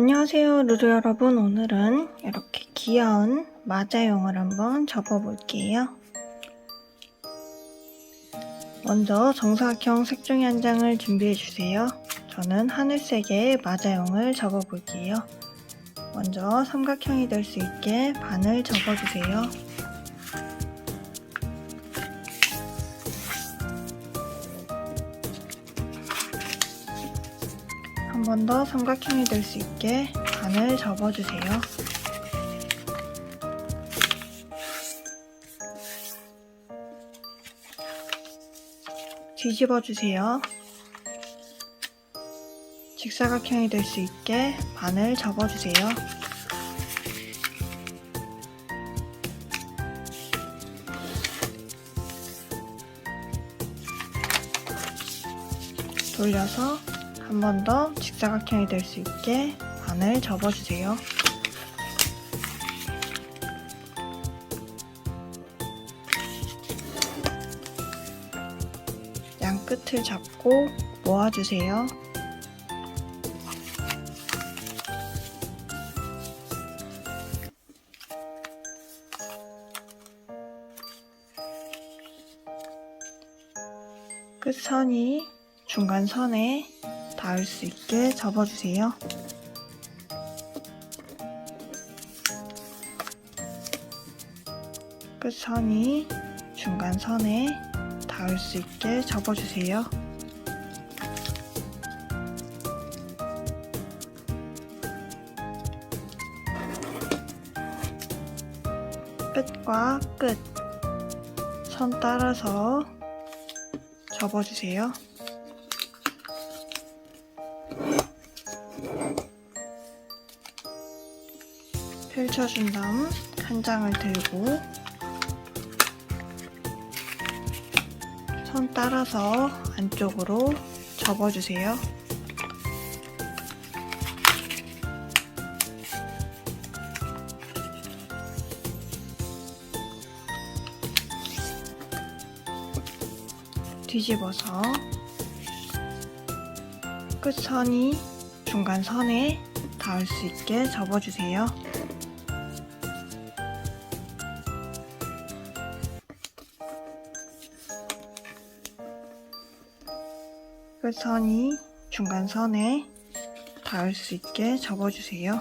안녕하세요 루루 여러분. 오늘은 이렇게 귀여운 마자용을 한번 접어볼게요. 먼저 정사각형 색종이 한 장을 준비해주세요. 저는 하늘색의 마자용을 접어볼게요. 먼저 삼각형이 될 수 있게 반을 접어주세요 한 번 더 삼각형이 될 수 있게 반을 접어주세요. 뒤집어 주세요. 직사각형이 될 수 있게 반을 접어주세요. 돌려서 한 번 더 직사각형이 될 수 있게 반을 접어주세요. 양 끝을 잡고 모아주세요. 끝선이 중간선에 닿을 수 있게 접어주세요. 끝선이 중간 선에 닿을 수 있게 접어주세요. 끝과 끝 선 따라서 접어주세요. 펼쳐준 다음 한 장을 들고 선 따라서 안쪽으로 접어주세요. 뒤집어서 끝선이 중간 선에 닿을 수 있게 접어주세요. 끝선이 중간선에 닿을 수 있게 접어주세요.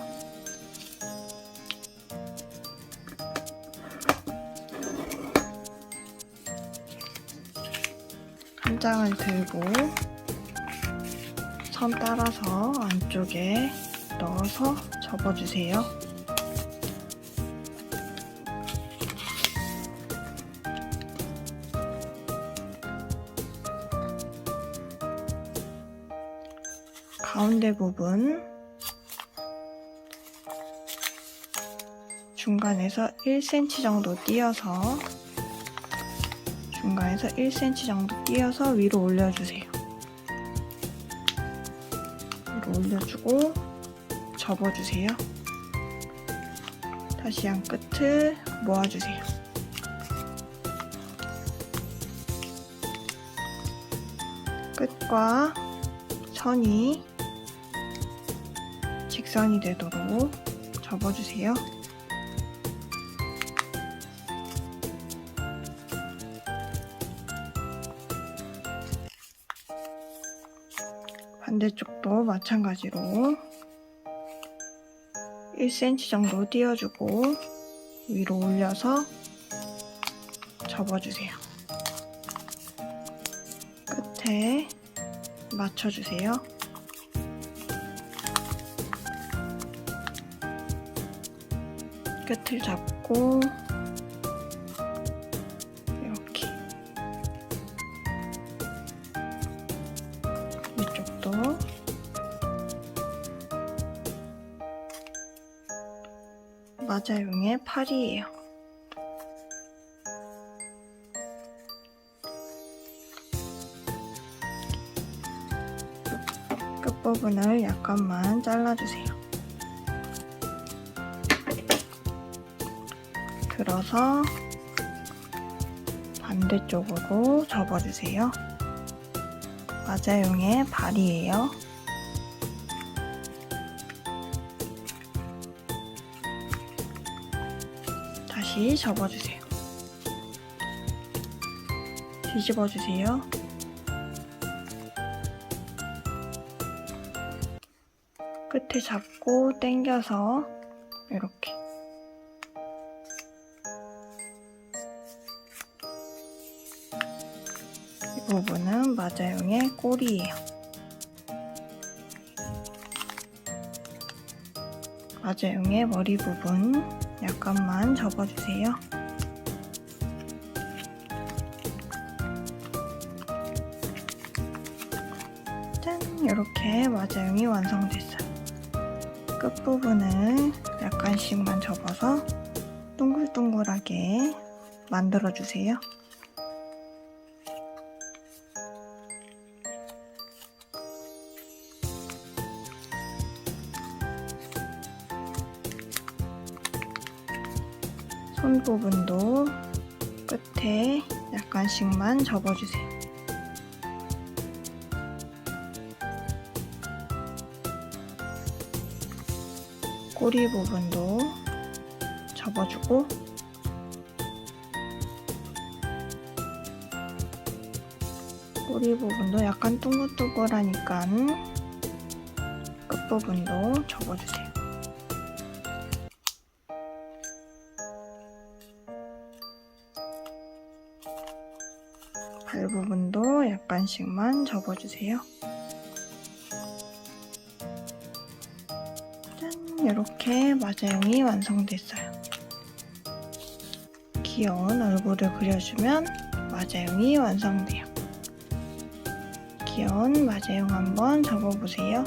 한 장을 들고 선 따라서 안쪽에 넣어서 접어주세요. 가운데 부분 중간에서 1cm 정도 띄어서 중간에서 1cm 정도 띄어서 위로 올려주세요. 위로 올려주고 접어주세요. 다시 양 끝을 모아주세요. 끝과 선이 직선이 되도록 접어주세요. 반대쪽도 마찬가지로 1cm 정도 띄워주고 위로 올려서 접어주세요. 끝에 맞춰주세요. 끝을 잡고 이렇게 이쪽도 마자용의 팔이에요. 끝부분을 약간만 잘라주세요. 들어서 반대쪽으로 접어주세요. 마자용의 발이에요. 다시 접어주세요. 뒤집어주세요. 끝에 잡고 당겨서 이렇게 이 부분은 마자용의 꼬리예요. 마자용의 머리 부분 약간만 접어주세요. 짠! 이렇게 마자용이 완성됐어요. 끝부분을 약간씩만 접어서 둥글둥글하게 만들어주세요. 손 부분도 끝에 약간씩만 접어주세요. 꼬리 부분도 접어주고 꼬리 부분도 약간 둥글둥글하니까 끝부분도 접어주세요. 발 부분도 약간씩만 접어주세요. 이렇게 마자용이 완성됐어요. 귀여운 얼굴을 그려주면 마자용이 완성돼요. 귀여운 마자용 한번 접어보세요.